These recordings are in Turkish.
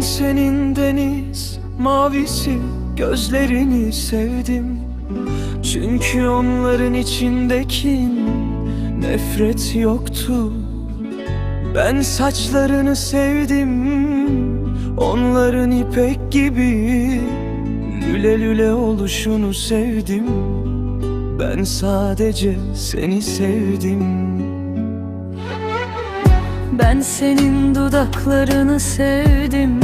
senin deniz mavisi gözlerini sevdim. Çünkü onların içindeki nefret yoktu. Ben saçlarını sevdim Onların ipek gibi Lüle lüle oluşunu sevdim. Ben sadece seni sevdim Ben senin dudaklarını sevdim.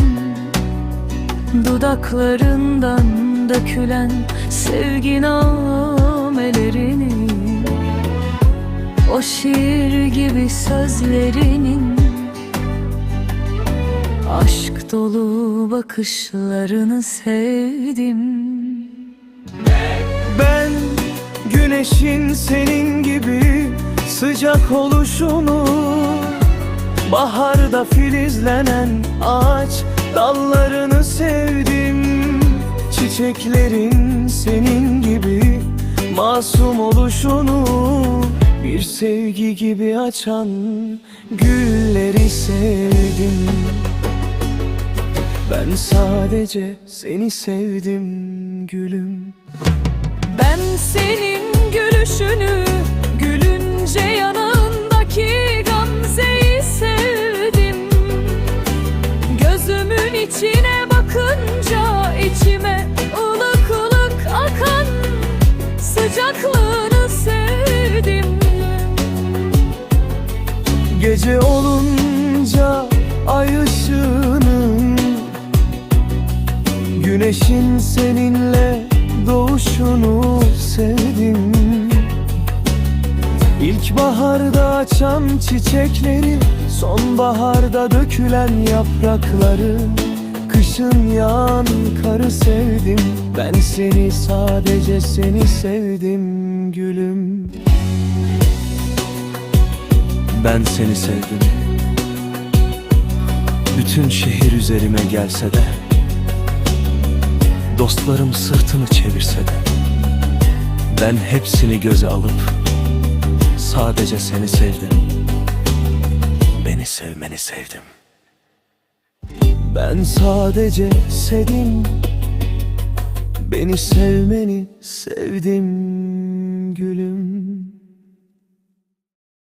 Dudaklarından dökülen sevgi namelerini O şiir gibi sözlerinin Aşk dolu bakışlarını sevdim. Ben güneşin senin gibi sıcak oluşunu Baharda filizlenen ağaç dallarını sevdim. Çiçeklerin senin gibi masum oluşunu Bir sevgi gibi açan gülleri sevdim. Ben sadece seni sevdim gülüm. Ben senin gülüşünü Gece olunca ay ışığının Güneşin seninle doğuşunu sevdim. İlkbaharda açan çiçekleri Sonbaharda dökülen yaprakları Kışın yağan karı sevdim. Ben seni sadece seni sevdim gülüm Ben seni sevdim. Bütün şehir üzerime gelse de Dostlarım sırtını çevirse de Ben hepsini göze alıp Sadece seni sevdim. Beni sevmeni sevdim. Ben sadece sevdim. Beni sevmeni sevdim gülüm